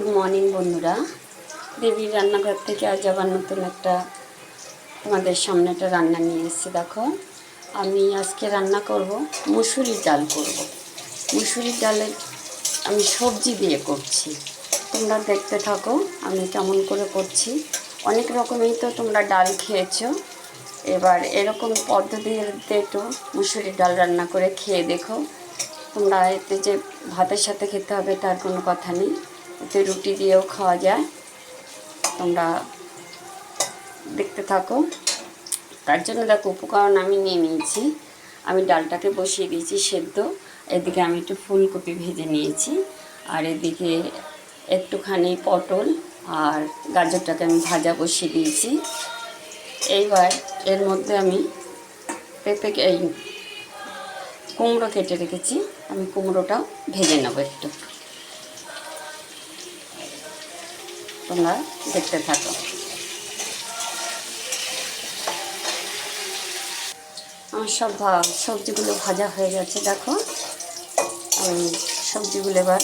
Good morning বন্ধুরা। দেবীর রান্নাঘর থেকে আজ আবার নতুন একটা তোমাদের সামনে একটা রান্না নিয়ে এসেছি, দেখো। আমি আজকে রান্না করব মুসুরির ডাল করব। মুসুরির ডালে আমি সবজি দিয়ে করছি। তোমরা দেখতে থাকো, আমি কেমন করে করছি। অনেক রকমই তো তোমরা ডাল খেয়েছো। এবার এরকম পদ্ধতিতে একটু মুসুরির ডাল রান্না করে খেয়ে দেখো। তোমরা এতে যে ভাতের সাথে খেতে হবে তার কোনো কথা নেই। এতে রুটি দিয়েও খাওয়া যায়। তোমরা দেখতে থাকো। তার জন্য দেখো, উপকরণ আমি নিয়ে নিয়েছি। আমি ডালটাকে বসিয়ে দিয়েছি সেদ্ধ। এদিকে আমি একটু ফুলকপি ভেজে নিয়েছি। আর এদিকে একটুখানি পটল আর গাজরটাকে আমি ভাজা বসিয়ে দিয়েছি। এইবার এর মধ্যে আমি পেঁপে এই কুমড়ো কেটে রেখেছি। আমি কুমড়োটাও ভেজে নেব একটু। তোমরা দেখতে থাকো। আমার সব সবজিগুলো ভাজা হয়ে গেছে, দেখো। সবজিগুলো এবার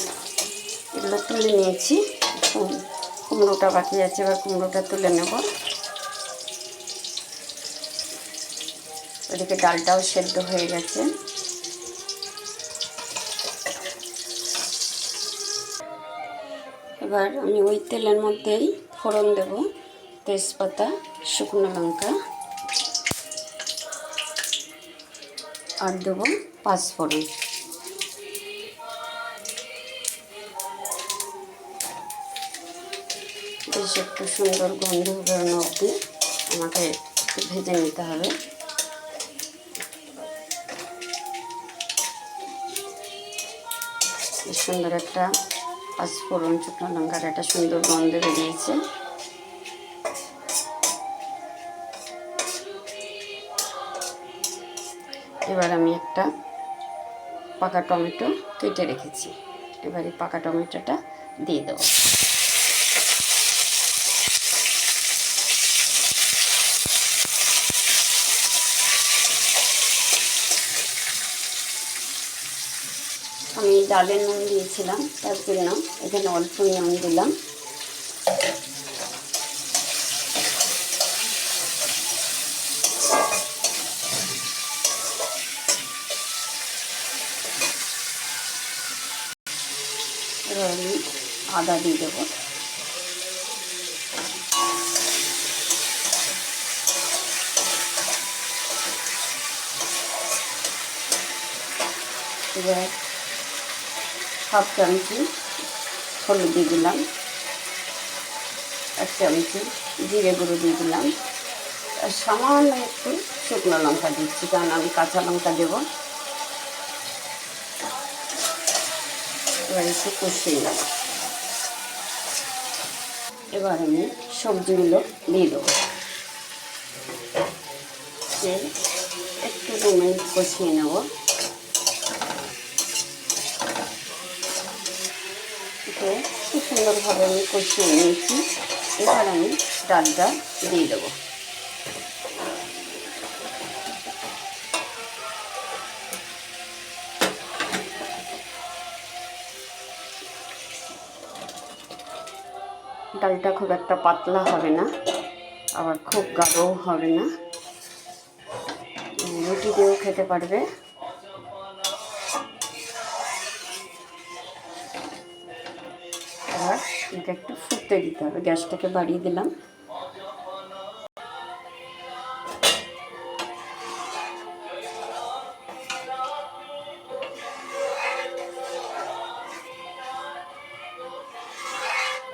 এগুলো তুলে নিয়েছি। কুম- কুমড়োটা বাকি আছে, এবার কুমড়োটা তুলে নেব। ওদিকে ডালটাও সেদ্ধ হয়ে গেছে। এবার আমি ওই তেলের মধ্যেই ফোড়ন দেব। তেজপাতা, শুকনো লঙ্কা আর দেবো পাঁচফোড়ন বেশ একটু সুন্দর গন্ধ বেরোনো অবধি আমাকে ভেজে নিতে হবে। সুন্দর একটা পাঁচফোড়ন শুকনো লঙ্কার একটা সুন্দর গন্ধ বেরিয়েছে। এবার আমি একটা পাকা টমেটো কেটে রেখেছি। এবার পাকা টমেটোটা দিয়ে দেবো। আমি ডালের নুন দিয়েছিলাম তার জন্য এখানে অল্প নুন দিলাম। আমি আদা দিয়ে দেবো। এবার হাফ চামচি হলুদ দিয়ে দিলাম, এক চামচি জিরে গুঁড়ো দিয়ে দিলাম, আর সামান্য একটু শুকনো লঙ্কা দিচ্ছি, কারণ আমি কাঁচা লঙ্কা দেবো। এবার একটু কষিয়ে নেব। এবার আমি সবজিগুলো দিয়ে দেবো। একটু দু কষিয়ে নেব। তো খুব সুন্দরভাবে আমি কষিয়ে নিয়েছি। এবার আমি ডালটা দিয়ে দেবো। ডালটা খুব একটা পাতলা হবে না, আবার খুব গাঢ়ও হবে না। রুটি দিয়েও খেতে পারবে। এবার এটা একটু ফুটতে দিতে হবে। গ্যাসটাকে বাড়িয়ে দিলাম।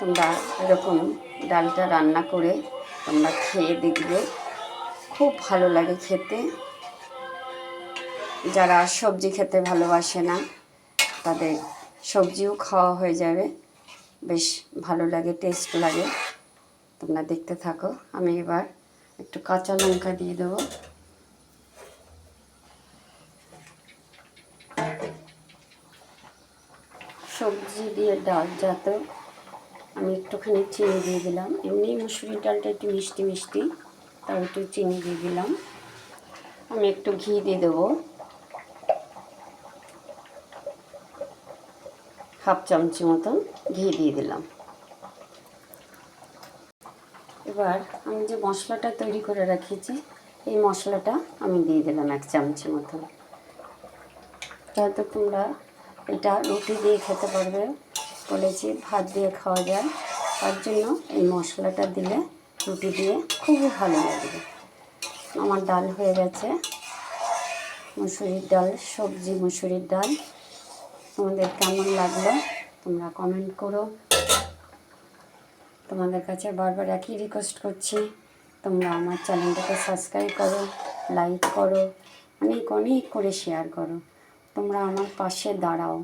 তোমরা এরকম ডালটা রান্না করে তোমরা খেয়ে দেখবে। খুব ভালো লাগে খেতে। যারা সবজি খেতে ভালোবাসে না, তাদের সবজিও খাওয়া হয়ে যাবে। বেশ ভালো লাগে টেস্ট লাগে। তোমরা দেখতে থাকো। আমি এবার একটু কাঁচা লঙ্কা দিয়ে দেবো। সবজি দিয়ে ডাল যাতে আমি একটুখানি চিনি দিয়ে দিলাম। এমনি মুসুরির ডালটা একটু মিষ্টি মিষ্টি, তাও একটু চিনি দিয়ে দিলাম। আমি একটু ঘি দিয়ে দেবো। হাফ চামচি মতন ঘি দিয়ে দিলাম। এবার আমি যে মশলাটা তৈরি করে রাখিয়েছি এই মশলাটা আমি দিয়ে দিলাম এক চামচের মতো যাতে তোমরা এটা রুটি দিয়ে খেতে পারবে বলেছি ভাত দিয়ে খাওয়া যায়। তার জন্য এই মশলাটা দিলে রুটি দিয়ে খুবই ভালো লাগবে। আমার ডাল হয়ে গেছে। মুসুরির ডাল, সবজি মুসুরির ডাল। তোমাদের কেমন লাগল তোমরা কমেন্ট করো। তোমাদের কাছে বারবার একই রিকোয়েস্ট করছি, তোমরা আমার চ্যানেলটাকে সাবস্ক্রাইব করো লাইক করো, অনেক অনেক করে শেয়ার করো। তোমরা আমার পাশে দাঁড়াও।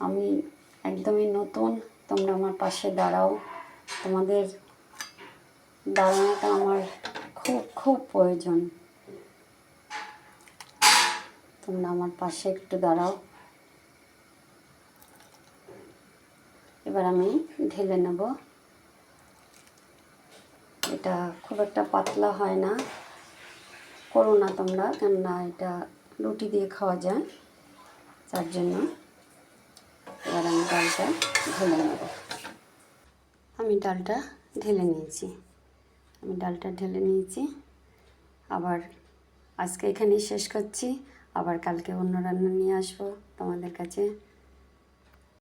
আমি একদমই নতুন, তোমরা আমার পাশে দাঁড়াও। তোমাদের দাঁড়ানোটা আমার খুব খুব প্রয়োজন। তোমরা আমার পাশে একটু দাঁড়াও। এবার আমি ঢেলে নেব। এটা খুব একটা পাতলা হয় না। করো না তোমরা, কেননা এটা রুটি দিয়ে খাওয়া যায়, তার জন্য এবার আমি ডালটা ঢেলে নেব। আমি ডালটা ঢেলে নিয়েছি। আমি ডালটা ঢেলে নিয়েছি। আবার আজকে এখানেই শেষ করছি। আবার কালকে অন্য রান্না নিয়ে আসব তোমাদের কাছে।